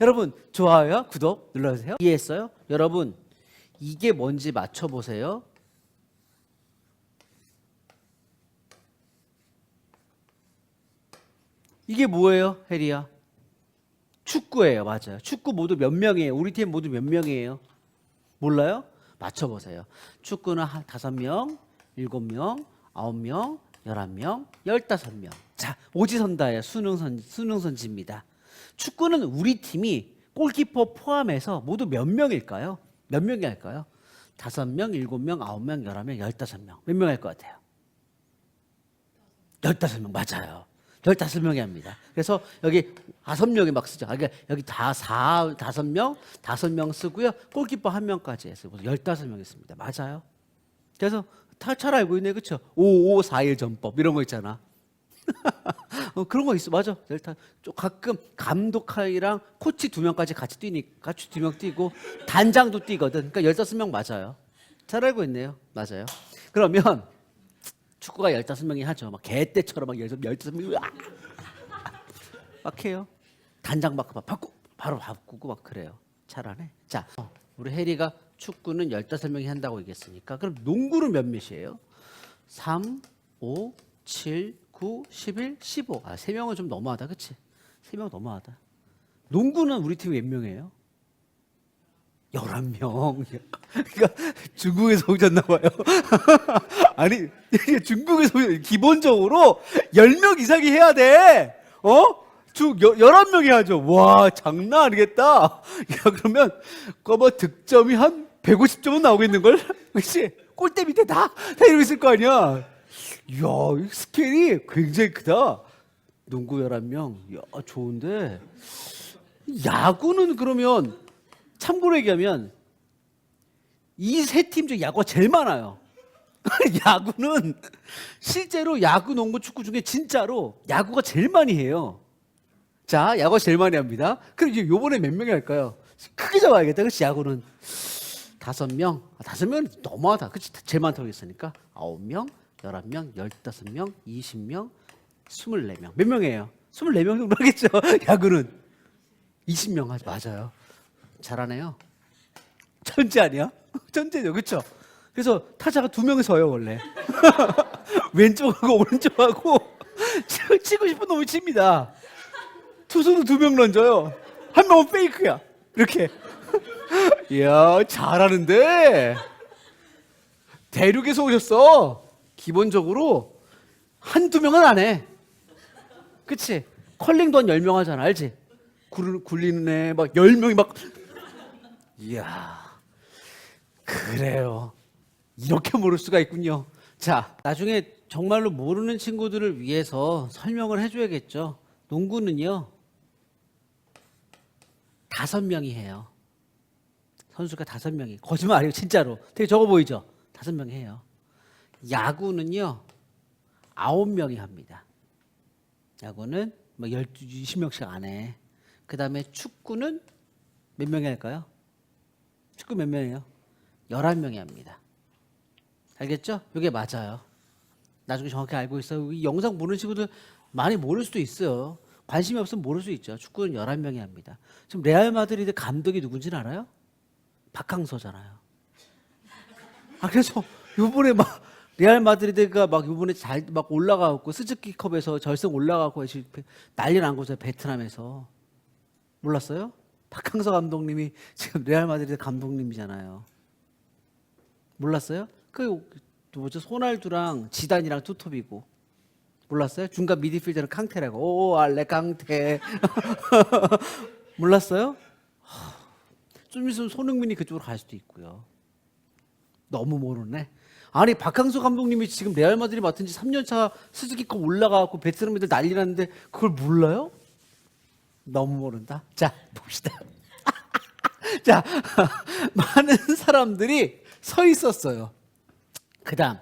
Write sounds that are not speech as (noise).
여러분 좋아요, 구독 눌러주세요. 이해했어요? 여러분 이게 뭔지 맞춰보세요. 이게 뭐예요, 혜리야? 축구예요, 맞아요. 축구 모두 몇 명이에요? 우리 팀 모두 몇 명이에요? 몰라요? 맞춰보세요. 축구는 한 다섯 명, 일곱 명, 아홉 명, 열한 명, 열다섯 명. 자, 오지선다예요. 수능선 수능선지입니다. 축구는 우리 팀이 골키퍼 포함해서 모두 몇 명일까요? 몇 명이 할까요? 다섯 명, 일곱 명, 아홉 명, 열한 명, 열다섯 명. 몇 명 할 것 같아요? 열다섯 명 맞아요. 열다섯 명이 합니다. 그래서 여기 다섯 명이 막 쓰죠. 아, 그러니까 여기 다 사, 다섯 명, 다섯 명 쓰고요. 골키퍼 한 명까지 해서 열다섯 명 있습니다. 맞아요. 그래서 다잘 알고 있네, 그렇죠? 5541 전법 이런 거 있잖아. (laughs) 어, 그런 거 있어, 맞아. 일단 좀 가끔 감독이랑 코치 두 명까지 같이 뛰니, 같이 두 명 뛰고 단장도 뛰거든. 그러니까 열다섯 명 맞아요. 잘 알고 있네요, 맞아요. 그러면 축구가 15명이 하죠. 막 개떼처럼 막 15명이 으악! 막 해요. 단장 막 바꾸 바로 바꾸고 막 그래요. 잘하네. 자, 어, 우리 해리가 축구는 15명이 한다고 얘기했으니까 그럼 농구는 몇 몇이에요? 3, 5, 7, 9, 11, 15. 아, 3명은 좀 너무하다. 그치? 3명 너무하다. 농구는 우리 팀몇 명이에요? 11명. (laughs) 그러니까 중국에서 오셨나 봐요. (laughs) 아니, 중국에서 오셨- 기본적으로 10명 이상이 해야 돼. 어? 주 11명이 하죠. 와, 장난 아니겠다. (laughs) 야, 그러면 그뭐 득점이 한 150점은 나오겠는 걸? 그렇지? 골대 밑에 다, 다 이러고 있을 거 아니야. 이야, 이 스케일이 굉장히 크다. 농구 11명. 야, 좋은데. 야구는 그러면 참고로 얘기하면 이 세 팀 중 야구가 제일 많아요. (laughs) 야구는 실제로 야구, 농구, 축구 중에 진짜로 야구가 제일 많이 해요. 자, 야구가 제일 많이 합니다. 그럼 이제 요번에 몇 명이 할까요? 크게 잡아야겠다. 그렇지, 야구는. 다섯 명, 아, 다섯 명은 너무하다. 그렇지, 제일 많다고 했으니까. 아홉 명, 열한 명, 열다섯 명, 이십 명, 스물네 명. 몇 명이에요? 스물네 명 정도 하겠죠, (laughs) 야구는. 20명 하지 맞아요. 잘하네요. 천재 아니야? (laughs) 천재죠, 그렇죠? 그래서 타자가 두 명이 서요 원래. (laughs) 왼쪽하고 오른쪽하고 치- 치고 싶은 놈이 칩니다. 투수는 두 명 던져요. 한 명은 페이크야. 이렇게. 이야 잘하는데 대륙에서 오셨어. 기본적으로 한두 명은 안 해. 그치? 컬링도 한 10명 하잖아, 알지? 굴, 굴리는 애, 막 10명이 막. 이야, 그래요. 이렇게 모를 수가 있군요. 자, 나중에 정말로 모르는 친구들을 위해서 설명을 해줘야겠죠. 농구는요, 다섯 명이 해요. 선수가 다섯 명이. 거짓말 아니에요, 진짜로. 되게 적어 보이죠? 다섯 명이 해요. 야구는요, 아홉 명이 합니다. 야구는 뭐 12, 20명씩 안 해. 그 다음에 축구는 몇 명이 할까요? 축구 몇 명이에요? 11명이 합니다. 알겠죠? 이게 맞아요. 나중에 정확히 알고 있어요. 이 영상 보는 친구들 많이 모를 수도 있어요. 관심이 없으면 모를 수 있죠. 축구는 11명이 합니다. 지금 레알 마드리드 감독이 누군지는 알아요? 박항서잖아요. 아 그래서 요번에 막 레알 마드리드가 막 요번에 잘 막 올라가고 스즈키 컵에서 결승 올라가고 지금 베- 난리 난 거죠 베트남에서 몰랐어요? 박항서 감독님이 지금 레알 마드리드 감독님이잖아요. 몰랐어요? 그 뭐죠 소날두랑 지단이랑 투톱이고 몰랐어요? 중간 미드필더는 캉테라고 오 알레 캉테 (laughs) 몰랐어요? 하, 좀 있으면 손흥민이 그쪽으로 갈 수도 있고요. 너무 모르네. 아니 박항서 감독님이 지금 레알 마드리드 맡은 지 3년 차 스즈키컵 올라가고 베트남 애들 난리 났는데 그걸 몰라요? 너무 모른다. 자, 봅시다. (laughs) 자, (laughs) 많은 사람들이 서 있었어요. 그다음